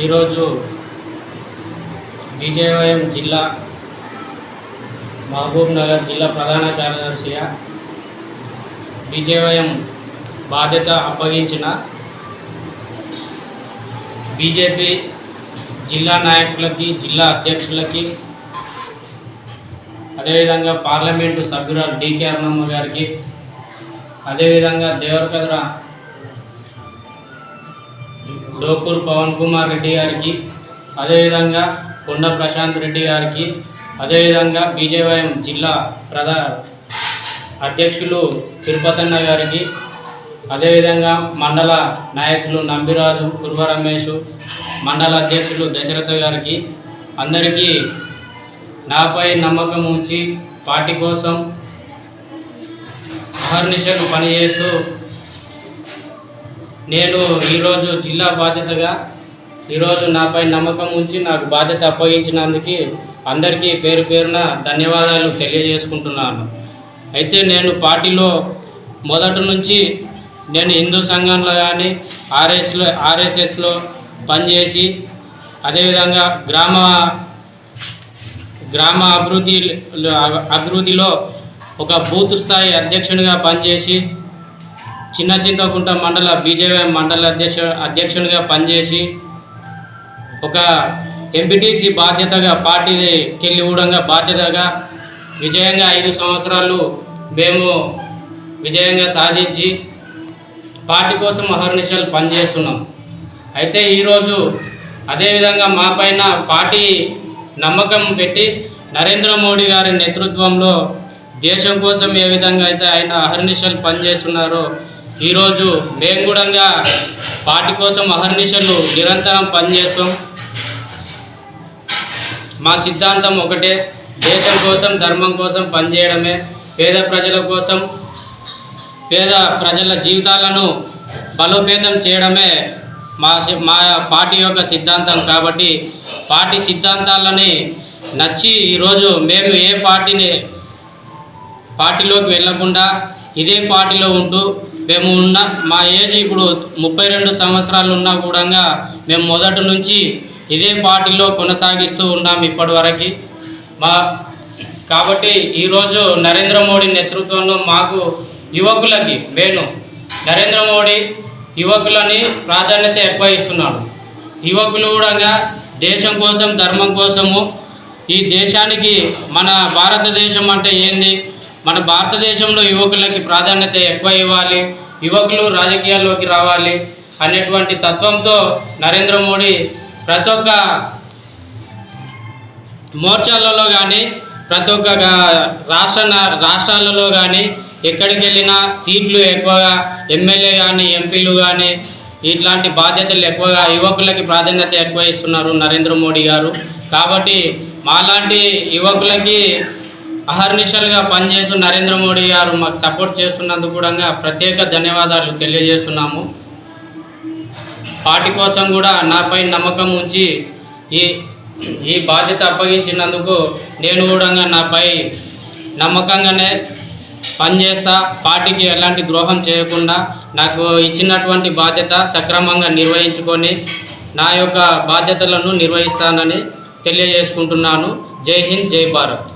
ఈరోజు విజయవాయం జిల్లా మహబూబ్ నగర్ జిల్లా ప్రధాన కార్యదర్శిగా విజయవాయం బాధ్యత అప్పగించిన బీజేపీ జిల్లా నాయకులకి జిల్లా అధ్యక్షులకి అదేవిధంగా పార్లమెంటు సభ్యురాలు డికే అరుణమ్మ గారికి అదేవిధంగా దేవరకద్ర డోకూర్ పవన్ కుమార్ రెడ్డి గారికి అదేవిధంగా కొండ ప్రశాంత్ రెడ్డి గారికి అదేవిధంగా బీజేవైఎం జిల్లా ప్రధా అధ్యక్షులు తిరుపతన్న గారికి అదేవిధంగా మండల నాయకులు నంబిరాజు కుర్వ రమేష్ మండల అధ్యక్షులు దశరథ గారికి అందరికీ నాపై నమ్మకం ఉంచి పార్టీ కోసం అహర్నిశలు పనిచేస్తూ నేను ఈరోజు జిల్లా బాధ్యతగా ఈరోజు నాపై నమ్మకం ఉంచి నాకు బాధ్యత అప్పగించినందుకు అందరికీ పేరు పేరున ధన్యవాదాలు తెలియజేసుకుంటున్నాను. అయితే నేను పార్టీలో మొదటి నుంచి నేను హిందూ సంఘంలో కానీ ఆర్ఎస్లో ఆర్ఎస్ఎస్లో పనిచేసి అదేవిధంగా గ్రామ గ్రామ అభివృద్ధి అభివృద్ధిలో ఒక బూత్ స్థాయి అధ్యక్షునిగా పనిచేసి చిన్న చింతకుంట మండల బీజేపీ మండల అధ్యక్ష అధ్యక్షునిగా పనిచేసి ఒక ఎంపీటీసీ బాధ్యతగా పార్టీకి ఊడంగా బాధ్యతగా విజయంగా ఐదు సంవత్సరాలు మేము విజయంగా సాధించి పార్టీ కోసం అహర్నిశలు పనిచేస్తున్నాం. అయితే ఈరోజు అదేవిధంగా మా పైన పార్టీ నమ్మకం పెట్టి నరేంద్ర మోడీ గారి నేతృత్వంలో దేశం కోసం ఏ విధంగా అయితే ఆయన అహర్నిశలు పనిచేస్తున్నారో ఈరోజు మేము కూడా పార్టీ కోసం అహర్నిశలు నిరంతరం పనిచేస్తాం. మా సిద్ధాంతం ఒకటే దేశం కోసం ధర్మం కోసం పనిచేయడమే. పేద ప్రజల కోసం పేద ప్రజల జీవితాలను బలోపేతం చేయడమే మా మా పార్టీ యొక్క సిద్ధాంతం కాబట్టి పార్టీ సిద్ధాంతాలని నచ్చి ఈరోజు మేము ఏ పార్టీని పార్టీలోకి వెళ్ళకుండా ఇదే పార్టీలో ఉంటూ మేము ఉన్న మా ఏజ్ ఇప్పుడు ముప్పై రెండు సంవత్సరాలు ఉన్నా కూడా మేము మొదటి నుంచి ఇదే పార్టీలో కొనసాగిస్తూ ఉన్నాం ఇప్పటి వరకు మా కాబట్టి ఈరోజు నరేంద్ర మోడీ నేతృత్వంలో మాకు యువకులకి వేణు నరేంద్ర మోడీ యువకులని ప్రాధాన్యత ఎక్కువ ఇస్తున్నాడు యువకులు కూడా దేశం కోసం ధర్మం కోసము ఈ దేశానికి మన భారతదేశం అంటే ఏంది? మన భారతదేశంలో యువకులకి ప్రాధాన్యత ఎక్కువ ఇవ్వాలి యువకులు రాజకీయాల్లోకి రావాలి అనేటువంటి తత్వంతో నరేంద్ర మోడీ ప్రతి ఒక్క మోర్చాలలో కానీ ప్రతి ఒక్క రాష్ట్ర రాష్ట్రాలలో కానీ ఎక్కడికి వెళ్ళినా సీట్లు ఎక్కువగా ఎమ్మెల్యే కానీ ఎంపీలు కానీ ఇట్లాంటి బాధ్యతలు ఎక్కువగా యువకులకి ప్రాధాన్యత ఎక్కువ ఇస్తున్నారు నరేంద్ర మోడీ గారు. కాబట్టి మాలాంటి యువకులకి అహర్నిశలుగా పనిచేస్తూ నరేంద్ర మోడీ గారు మాకు సపోర్ట్ చేస్తున్నందుకు కూడా ప్రత్యేక ధన్యవాదాలు తెలియజేస్తున్నాము. పార్టీ కోసం కూడా నాపై నమ్మకం ఉంచి ఈ ఈ బాధ్యత అప్పగించినందుకు నేను కూడా నాపై నమ్మకంగానే పనిచేస్తా. పార్టీకి ఎలాంటి ద్రోహం చేయకుండా నాకు ఇచ్చినటువంటి బాధ్యత సక్రమంగా నిర్వహించుకొని నా యొక్క బాధ్యతలను నిర్వహిస్తానని తెలియజేసుకుంటున్నాను. జై హింద్ జై భారత్.